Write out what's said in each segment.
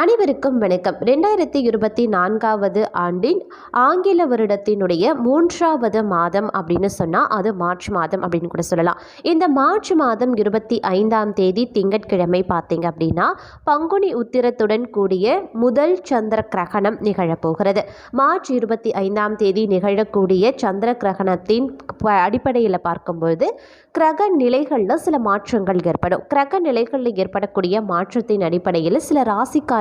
அனைவருக்கும் வணக்கம். ரெண்டாயிரத்தி இருபத்தி நான்காவது ஆண்டின் ஆங்கில வருடத்தினுடைய மூன்றாவது மாதம் அப்படின்னு சொன்னால் அது மார்ச் மாதம் அப்படின்னு கூட சொல்லலாம். இந்த மார்ச் மாதம் இருபத்தி ஐந்தாம் தேதி திங்கட்கிழமை பார்த்தீங்க அப்படின்னா பங்குனி உத்திரத்துடன் கூடிய முதல் சந்திர கிரகணம் நிகழப்போகிறது. மார்ச் இருபத்தி ஐந்தாம் தேதி நிகழக்கூடிய சந்திர கிரகணத்தின் அடிப்படையில் பார்க்கும்பொழுது கிரக நிலைகளில் சில மாற்றங்கள் ஏற்படும். கிரக நிலைகளில் ஏற்படக்கூடிய மாற்றத்தின் அடிப்படையில் சில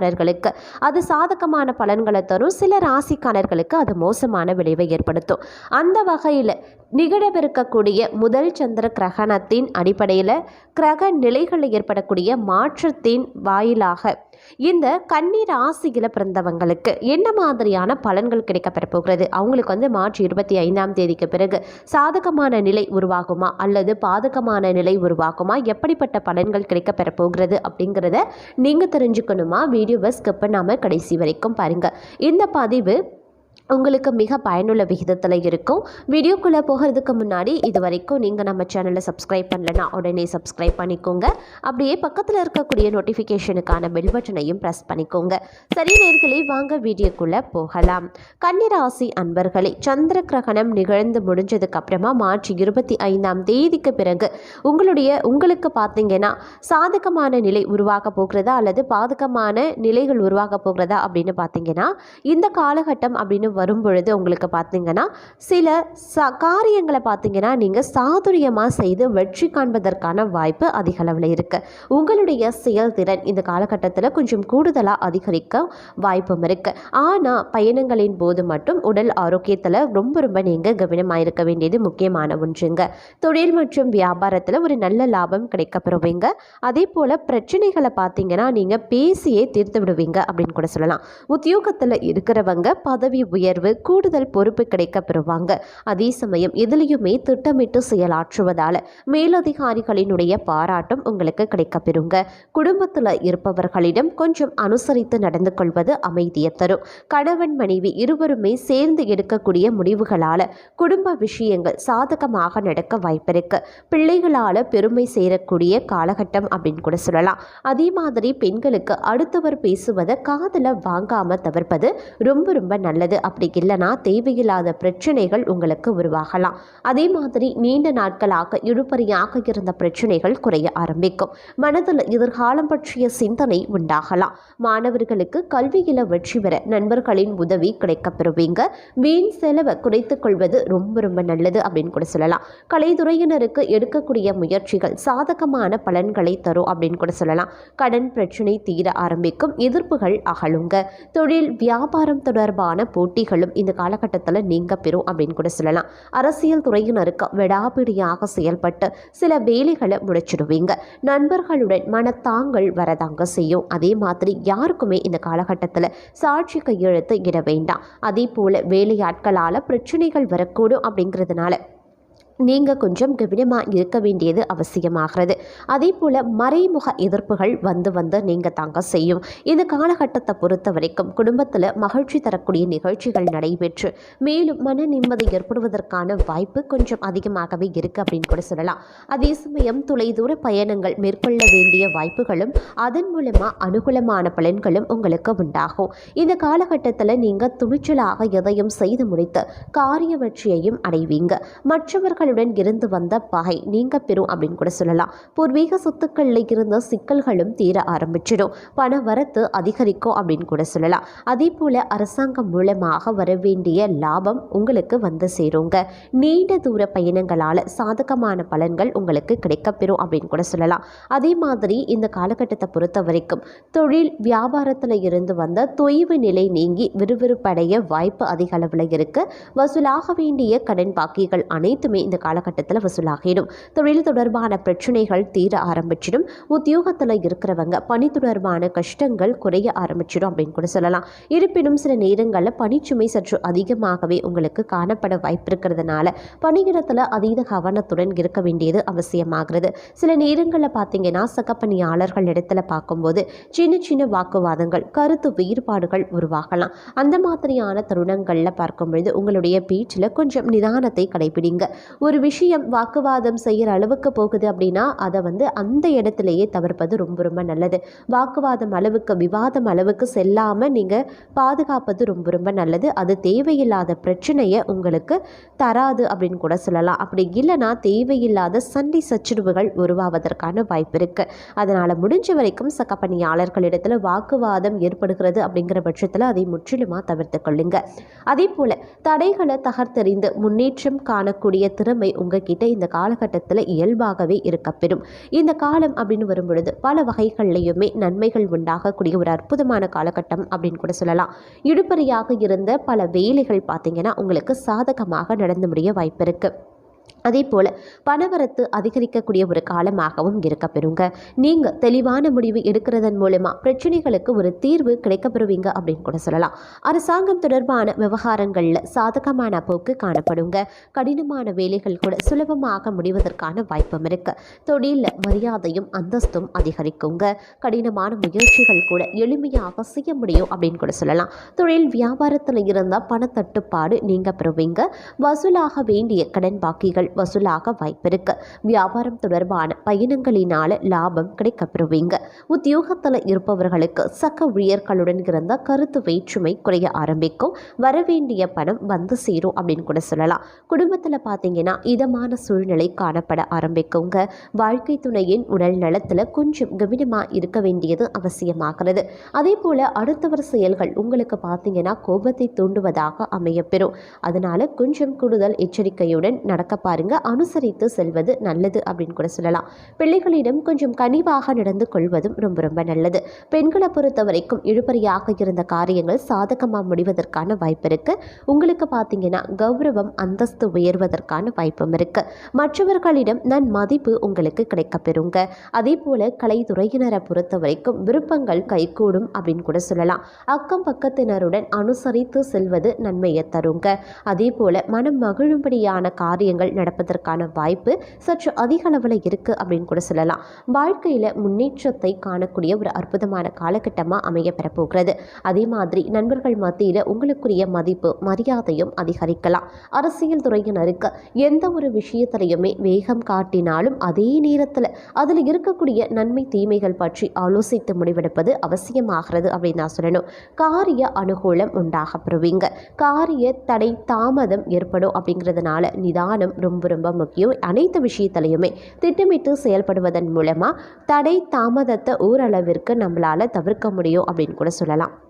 ராசிக்காரர்களுக்கு அது சாதகமான பலன்களை தரும். சில ராசிக்காரர்களுக்கு அது மோசமான விளைவை ஏற்படுத்தும். அந்த வகையில் நிகழவிருக்கக்கூடிய முதல் சந்திர கிரகணத்தின் அடிப்படையில் கிரக நிலைகளில் ஏற்படக்கூடிய மாற்றத்தின் வாயிலாக இந்த கன்னி ராசியில் பிறந்தவங்களுக்கு என்ன மாதிரியான பலன்கள் கிடைக்கப்பெற போகிறது? அவங்களுக்கு வந்து மார்ச் இருபத்தி ஐந்தாம் தேதிக்கு பிறகு சாதகமான நிலை உருவாகுமா? அல்லது பாதகமான நிலை உருவாகுமா? எப்படிப்பட்ட பலன்கள் கிடைக்கப்பெற போகிறது? அப்படிங்கிறத நீங்கள் தெரிஞ்சுக்கணுமா? வீடியோவை ஸ்கிப் பண்ணாமல் கடைசி வரைக்கும் பாருங்கள் இந்த பதிவு உங்களுக்கு மிக பயனுள்ள விகிதத்தில் இருக்கும். வீடியோக்குள்ளே போகிறதுக்கு முன்னாடி இது வரைக்கும் நீங்கள் நம்ம சேனலை சப்ஸ்கிரைப் பண்ணலன்னா உடனே சப்ஸ்கிரைப் பண்ணிக்கோங்க. அப்படியே பக்கத்தில் இருக்கக்கூடிய நோட்டிஃபிகேஷனுக்கான பெல் பட்டனையும் ப்ரெஸ் பண்ணிக்கோங்க. சரி நேர்களே வாங்க வீடியோக்குள்ளே போகலாம். கன்னிராசி அன்பர்களே சந்திர கிரகணம் நிகழ்ந்து முடிஞ்சதுக்கு அப்புறமா மார்ச் இருபத்தி ஐந்தாம் தேதிக்கு பிறகு உங்களுடைய உங்களுக்கு பார்த்தீங்கன்னா சாதகமான நிலை உருவாக போகிறதா அல்லது பாதகமான நிலைகள் உருவாக போகிறதா அப்படின்னு பார்த்தீங்கன்னா இந்த காலகட்டம் அப்படின்னு வரும்பொழுது உங்களுக்கு பார்த்தீங்கன்னா சில ச காரியங்களை பார்த்தீங்கன்னா நீங்கள் சாதுரியமாக செய்து வெற்றி காண்பதற்கான வாய்ப்பு அதிக அளவில் இருக்குது உங்களுடைய செயல்திறன் இந்த காலகட்டத்தில் கொஞ்சம் கூடுதலாக அதிகரிக்க வாய்ப்பும் இருக்குது ஆனால் பயணங்களின் போது மட்டும் உடல் ஆரோக்கியத்தில் ரொம்ப ரொம்ப நீங்கள் கவனமாக இருக்க வேண்டியது முக்கியமான ஒன்றுங்க. தொழில் மற்றும் வியாபாரத்தில் ஒரு நல்ல லாபம் கிடைக்கப்பெறுவீங்க அதே போல் பிரச்சனைகளை பார்த்தீங்கன்னா நீங்கள் பேசியே தீர்த்து விடுவீங்க அப்படின்னு கூட சொல்லலாம். உத்தியோகத்தில் இருக்கிறவங்க பதவி உயர்வு கூடுதல் பொறுப்பு கிடைக்க பெறுவாங்க. அதே சமயம் எதுலேயுமே திட்டமிட்டு செயலாற்றுவதால் மேலதிகாரிகளினுடைய பாராட்டும் உங்களுக்கு கிடைக்கப்பெறுங்க குடும்பத்தில் இருப்பவர்களிடம் கொஞ்சம் அனுசரித்து நடந்து கொள்வது அமைதியை தரும். கணவன் மனைவி இருவருமே சேர்ந்து எடுக்கக்கூடிய முடிவுகளால் குடும்ப விஷயங்கள் சாதகமாக நடக்க வாய்ப்பிருக்கு. பிள்ளைகளால் பெருமை சேரக்கூடிய காலகட்டம் அப்படின்னு கூட சொல்லலாம். அதே மாதிரி பெண்களுக்கு அடுத்தவர் பேசுவதை காதில் வாங்காமல் தவிர்ப்பது ரொம்ப ரொம்ப நல்லது அப்படி இல்லைன்னா தேவையில்லாத பிரச்சனைகள் உங்களுக்கு உருவாகலாம். அதே மாதிரி நீண்ட நாட்களாக இழுபறியாக இருந்த பிரச்சனைகள் குறைய ஆரம்பிக்கும். மனதில் எதிர்காலம் பற்றிய சிந்தனை உண்டாகலாம். மாணவர்களுக்கு கல்வியில் வெற்றி பெற நண்பர்களின் உதவி கிடைக்கப்பெறுவீங்க வீண் செலவை குறைத்துக் கொள்வது ரொம்ப ரொம்ப நல்லது அப்படின்னு கூட சொல்லலாம். கலைத்துறையினருக்கு எடுக்கக்கூடிய முயற்சிகள் சாதகமான பலன்களை தரும் அப்படின்னு கூட சொல்லலாம். கடன் பிரச்சனை தீர ஆரம்பிக்கும். எதிர்ப்புகள் அகலுங்க. தொழில் வியாபாரம் தொடர்பான போட்டி போட்டிகளும் இந்த காலகட்டத்தில் நீங்க பெறும் அப்படின்னு கூட சொல்லலாம். அரசியல் துறையினருக்கு விடாபிடியாக செயல்பட்டு சில வேலைகளை முடிச்சிடுவீங்க. நண்பர்களுடன் மனத்தாங்கள் வரதாங்க செய்யும். அதே மாதிரி யாருக்குமே இந்த காலகட்டத்தில் சாட்சி கையெழுத்து இட வேண்டாம். அதே போல் வேலையாட்களால் பிரச்சனைகள் வரக்கூடும் அப்படிங்கிறதுனால நீங்கள் கொஞ்சம் கவனமாக இருக்க வேண்டியது அவசியமாகிறது. அதே போல் மறைமுக எதிர்ப்புகள் வந்து வந்து நீங்கள் தாங்க செய்யும். இந்த காலகட்டத்தை பொறுத்த வரைக்கும் குடும்பத்தில் மகிழ்ச்சி தரக்கூடிய நிகழ்ச்சிகள் நடைபெற்று மேலும் மன நிம்மதி ஏற்படுவதற்கான வாய்ப்பு கொஞ்சம் அதிகமாகவே இருக்குது அப்படின்னு கூட சொல்லலாம். அதே சமயம் தொலைதூர பயணங்கள் மேற்கொள்ள வேண்டிய வாய்ப்புகளும் அதன் மூலமாக அனுகூலமான பலன்களும் உங்களுக்கு உண்டாகும். இந்த காலகட்டத்தில் நீங்கள் துணிச்சலாக எதையும் செய்து முடித்து காரிய வெற்றியையும் அடைவீங்க. மற்றவர்கள் மக்களுடன் இருந்து வந்த பகை நீங்க பெறும் அப்படின்னு கூட சொல்லலாம். பூர்வீக சொத்துக்களில் இருந்த சிக்கல்களும் தீர ஆரம்பிச்சிடும். பண வரத்து அதிகரிக்கும் அப்படின்னு கூட சொல்லலாம். அதே போல அரசாங்கம் மூலமாக வர வேண்டிய லாபம் உங்களுக்கு வந்து சேருங்க. நீண்ட தூர பயணங்களால் சாதகமான பலன்கள் உங்களுக்கு கிடைக்கப்பெறும் அப்படின்னு கூட சொல்லலாம். அதே மாதிரி இந்த காலகட்டத்தை பொறுத்த வரைக்கும் தொழில் வியாபாரத்தில் இருந்து வந்த தொய்வு நிலை நீங்கி விறுவிறுப்படைய வாய்ப்பு அதிக அளவில் இருக்கு. வசூலாக வேண்டிய கடன் பாக்கிகள் அனைத்துமே இந்த காலகட்டத்தில் வசூலாகிடும். தொழில் தொடர்பான பிரச்சனைகள் தீர ஆரம்பிச்சிடும். உத்தியோகத்தில் இருக்கிறவங்க பணி தொடர்பான கஷ்டங்கள் குறைய ஆரம்பிச்சிடும் அப்படின்னு கூட சொல்லலாம். இருப்பினும் சில நேரங்களில் பணிச்சுமை சற்று அதிகமாகவே உங்களுக்கு காணப்பட வாய்ப்பு இருக்கிறதுனால பணியிடத்தில் அதீத கவனத்துடன் இருக்க வேண்டியது அவசியமாகிறது. சில நேரங்களில் பார்த்தீங்கன்னா சக பணியாளர்கள் இடத்துல பார்க்கும்போது சின்ன சின்ன வாக்குவாதங்கள் கருத்து வேறுபாடுகள் உருவாகலாம். அந்த மாதிரியான தருணங்களில் பார்க்கும்பொழுது உங்களுடைய பேச்சில் கொஞ்சம் நிதானத்தை கடைபிடிங்க. ஒரு விஷயம் வாக்குவாதம் செய்கிற அளவுக்கு போகுது அப்படின்னா அதை வந்து அந்த இடத்துலையே தவிர்ப்பது ரொம்ப ரொம்ப நல்லது. வாக்குவாதம் அளவுக்கு விவாதம் அளவுக்கு செல்லாமல் நீங்கள் பாதுகாப்பது ரொம்ப ரொம்ப நல்லது. அது தேவையில்லாத பிரச்சனையை உங்களுக்கு தராது அப்படின்னு கூட சொல்லலாம். அப்படி இல்லைன்னா தேவையில்லாத சண்டை சச்சரவுகள் உருவாவதற்கான வாய்ப்பு இருக்குது அதனால் முடிஞ்ச வரைக்கும் சக பணியாளர்களிடத்தில் வாக்குவாதம் ஏற்படுகிறது அப்படிங்கிற பட்சத்தில் அதை முற்றிலுமாக தவிர்த்து கொள்ளுங்க. அதே போல் தடைகளை தகர்த்தெறிந்து முன்னேற்றம் காணக்கூடிய திறமை உங்ககிட்ட இந்த காலகட்டத்தில் இயல்பாகவே இருக்கப்பெறும் இந்த காலம் அப்படின்னு வரும்பொழுது பல வகைகள்லையுமே நன்மைகள் உண்டாகக்கூடிய ஒரு அற்புதமான காலகட்டம் அப்படின்னு கூட சொல்லலாம். இடுப்பறியாக இருந்த பல வேலைகள் பார்த்தீங்கன்னா உங்களுக்கு சாதகமாக நடந்து முடிய வாய்ப்பு இருக்குது அதே போல் பணவரத்து அதிகரிக்கக்கூடிய ஒரு காலமாகவும் இருக்கப்பெறுங்க. நீங்கள் தெளிவான முடிவு எடுக்கிறதன் மூலமாக பிரச்சனைகளுக்கு ஒரு தீர்வு கிடைக்கப்பெறுவீங்க அப்படின்னு கூட சொல்லலாம். அரசாங்கம் தொடர்பான விவகாரங்களில் சாதகமான போக்கு காணப்படுங்க. கடினமான வேலைகள் கூட சுலபமாக முடிவதற்கான வாய்ப்பும் இருக்கு. தொழிலில் மரியாதையும் அந்தஸ்தும் அதிகரிக்குங்க. கடினமான முயற்சிகள் கூட எளிமையாக செய்ய முடியும் அப்படின்னு கூட சொல்லலாம். தொழில் வியாபாரத்தில் இருந்தால் பணத்தட்டுப்பாடு நீங்க பெறுவீங்க. வசூலாக வேண்டிய கடன் பாக்கிகள் வசூலாக வாய்ப்பிருக்கு. வியாபாரம் தொடர்பான பயணங்களினால லாபம் கிடைக்கப்பெறுவீங்க. உத்தியோகத்தில் இருப்பவர்களுக்கு சக ஊழியர்களுடன் இருந்த கருத்து வேற்றுமை குறைய ஆரம்பிக்கும். வரவேண்டிய பணம் வந்து சேரும் அப்படின்னு கூட சொல்லலாம். குடும்பத்தில் பார்த்தீங்கன்னா இதமான சூழ்நிலை காணப்பட ஆரம்பிக்குங்க. வாழ்க்கை துணையின் உடல் நலத்தில் கொஞ்சம் கவனமாக இருக்க வேண்டியது அவசியமாகிறது. அதே போல் அடுத்தவர் செயல்கள் உங்களுக்கு பார்த்தீங்கன்னா கோபத்தை தூண்டுவதாக அமையப்பெறும். அதனால கொஞ்சம் கூடுதல் எச்சரிக்கையுடன் நடக்க பாருங்க அனுசரித்து செல்வது நல்லது அப்படின்னு கூட சொல்லலாம். பிள்ளைகளிடம் கொஞ்சம் கனிவாக நடந்து கொள்வதும் ரொம்ப ரொம்ப நல்லது. பெண்களை பொறுத்த வரைக்கும் இழுபறியாக இருந்த காரியங்கள் சாதகமாக முடிவதற்கான வாய்ப்பு இருக்கு. உங்களுக்கு பார்த்தீங்கன்னா கௌரவம் அந்தஸ்து உயர்வதற்கான வாய்ப்பும் இருக்கு. மற்றவர்களிடம் நன் மதிப்பு உங்களுக்கு கிடைக்கப்பெறுங்க. அதே போல கலைத்துறையினரை பொறுத்த வரைக்கும் விருப்பங்கள் கைகூடும் அப்படின்னு கூட சொல்லலாம். அக்கம் பக்கத்தினருடன் அனுசரித்து செல்வது நன்மையை தருங்க. அதே போல மனம் மகிழும்படியான காரியங்கள் நட நடப்பதற்கான வாய்ப்பு சற்று அதிக அளவில் இருக்குது அப்படின்னு கூட சொல்லலாம். வாழ்க்கையில் முன்னேற்றத்தை காணக்கூடிய ஒரு அற்புதமான காலகட்டமாக அமைய பெறப்போகிறது அதே மாதிரி நண்பர்கள் மத்தியில் உங்களுக்குரிய மதிப்பு மரியாதையும் அதிகரிக்கலாம். அரசியல் துறையினருக்கு எந்த ஒரு விஷயத்திலையுமே வேகம் காட்டினாலும் அதே நேரத்தில் அதில் இருக்கக்கூடிய நன்மை தீமைகள் பற்றி ஆலோசித்து முடிவெடுப்பது அவசியமாகிறது அப்படின்னு நான் சொல்லணும். காரிய அனுகூலம் உண்டாக பெறுவீங்க. காரிய தடை தாமதம் ஏற்படும் அப்படிங்கிறதுனால நிதானம் ரொம்ப ரொம்ப முக்கியம். அனைத்து விஷயத்திலையுமே திட்டமிட்டு செயல்படுவதன் மூலமாக தடை தாமதத்தை ஓரளவிற்கு நம்மளால் தவிர்க்க முடியும் அப்படின்னு கூட சொல்லலாம்.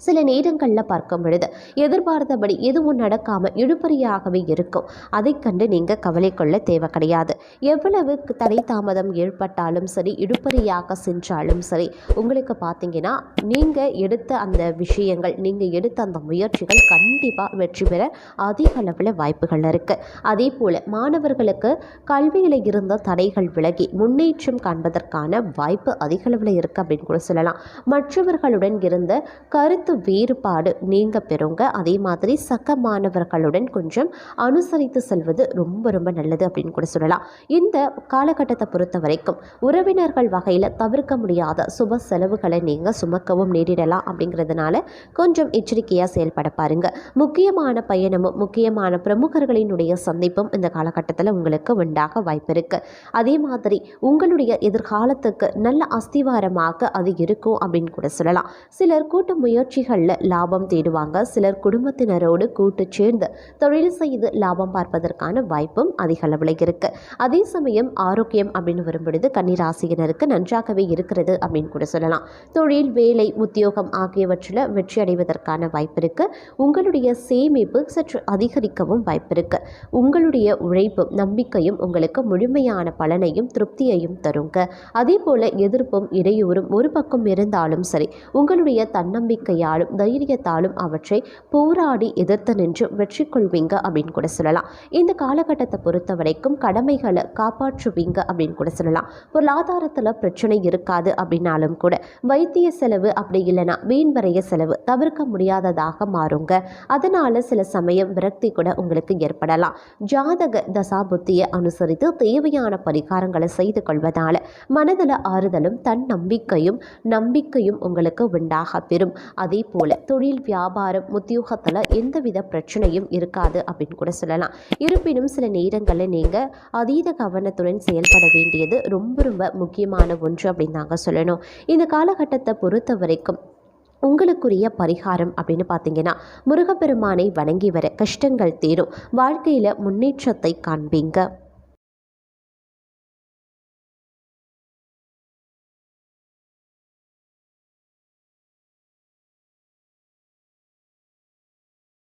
சில நேரங்களில் பார்க்க பொழுது எதிர்பார்த்தபடி எதுவும் நடக்காமல் இழுபறியாகவே இருக்கும். அதை கண்டு நீங்கள் கவலை கொள்ள தேவை கிடையாது. எவ்வளவு தடை தாமதம் ஏற்பட்டாலும் சரி இழுபறியாக சென்றாலும் சரி உங்களுக்கு பார்த்தீங்கன்னா நீங்கள் எடுத்த அந்த விஷயங்கள் நீங்கள் எடுத்த அந்த முயற்சிகள் கண்டிப்பாக வெற்றி பெற அதிக அளவில் வாய்ப்புகள் இருக்குது அதே போல் மாணவர்களுக்கு கல்வியில் இருந்த தடைகள் விலகி முன்னேற்றம் காண்பதற்கான வாய்ப்பு அதிக அளவில் இருக்குது அப்படின்னு கூட சொல்லலாம். மற்றவர்களுடன் இருந்த கருத்து வேறுபாடு நீங்க பெறுங்க. அதே மாதிரி சக மாணவர்களுடன் கொஞ்சம் அனுசரித்து செல்வது ரொம்ப ரொம்ப நல்லது அப்படின்னு கூட சொல்லலாம். இந்த காலகட்டத்தை பொறுத்த வரைக்கும் உறவினர்கள் வகையில் தவிர்க்க முடியாத சுப செலவுகளை நீங்கள் சுமக்கவும் நேரிடலாம் அப்படிங்கிறதுனால கொஞ்சம் எச்சரிக்கையாக செயல்பட பாருங்க. முக்கியமான பயணமும் முக்கியமான பிரமுகர்களினுடைய சந்திப்பும் இந்த காலகட்டத்தில் உங்களுக்கு உண்டாக வாய்ப்பிருக்கு அதே மாதிரி உங்களுடைய எதிர்காலத்துக்கு நல்ல அஸ்திவாரமாக அது இருக்கும் அப்படின்னு கூட சொல்லலாம். சிலர் கூட்டு முயற்சிகளில் லாபம் தேடுவாங்க. சிலர் குடும்பத்தினரோடு கூட்டு சேர்ந்து தொழில் செய்து லாபம் பார்ப்பதற்கான வாய்ப்பும் அதிக அளவில் இருக்கு. அதே சமயம் ஆரோக்கியம் அப்படின்னு வரும்பொழுது கன்னிராசியினருக்கு நன்றாகவே இருக்கிறது அப்படின்னு கூட சொல்லலாம். தொழில் வேலை உத்தியோகம் ஆகியவற்றில் வெற்றி அடைவதற்கான வாய்ப்பு இருக்கு. உங்களுடைய சேமிப்பு சற்று அதிகரிக்கவும் வாய்ப்பு இருக்கு. உங்களுடைய உழைப்பும் நம்பிக்கையும் உங்களுக்கு முழுமையான பலனையும் திருப்தியையும் தருங்க. அதே போல எதிர்ப்பும் இடையூறும் ஒரு பக்கம் இருந்தாலும் சரி உங்களுடைய தன்னம்பிக்கையை தன்னம்பிக்கையாலும் தைரியத்தாலும் அவற்றை போராடி எதிர்த்து நின்று வெற்றி கொள்வீங்க அப்படின்னு கூட சொல்லலாம். இந்த காலகட்டத்தை பொறுத்த வரைக்கும் கடமைகளை காப்பாற்றுவீங்க அப்படின்னு கூட சொல்லலாம். பொருளாதாரத்தில் பிரச்சனை இருக்காது அப்படின்னாலும் கூட வைத்திய செலவு அப்படி இல்லைன்னா வீண் வரைய செலவு தவிர்க்க முடியாததாக மாறுங்க. அதனால சில சமயம் விரக்தி கூட உங்களுக்கு ஏற்படலாம். ஜாதக தசாபுத்தியை அனுசரித்து தேவையான பரிகாரங்களை செய்து கொள்வதால் மனதில் ஆறுதலும் தன் நம்பிக்கையும் நம்பிக்கையும் உங்களுக்கு உண்டாக பெறும். அதே அதே போல் தொழில் வியாபாரம் உத்தியோகத்தில் எந்தவித பிரச்சனையும் இருக்காது அப்படின்னு கூட சொல்லலாம். இருப்பினும் சில நேரங்களில் நீங்கள் அதீத கவனத்துடன் செயல்பட வேண்டியது ரொம்ப ரொம்ப முக்கியமான ஒன்று அப்படின்னு நாங்கள் சொல்லணும். இந்த காலகட்டத்தை பொறுத்த வரைக்கும் உங்களுக்குரிய பரிகாரம் அப்படின்னு பார்த்தீங்கன்னா முருகப்பெருமானை வணங்கி வர கஷ்டங்கள் தீரும். வாழ்க்கையில் முன்னேற்றத்தை காண்பீங்க.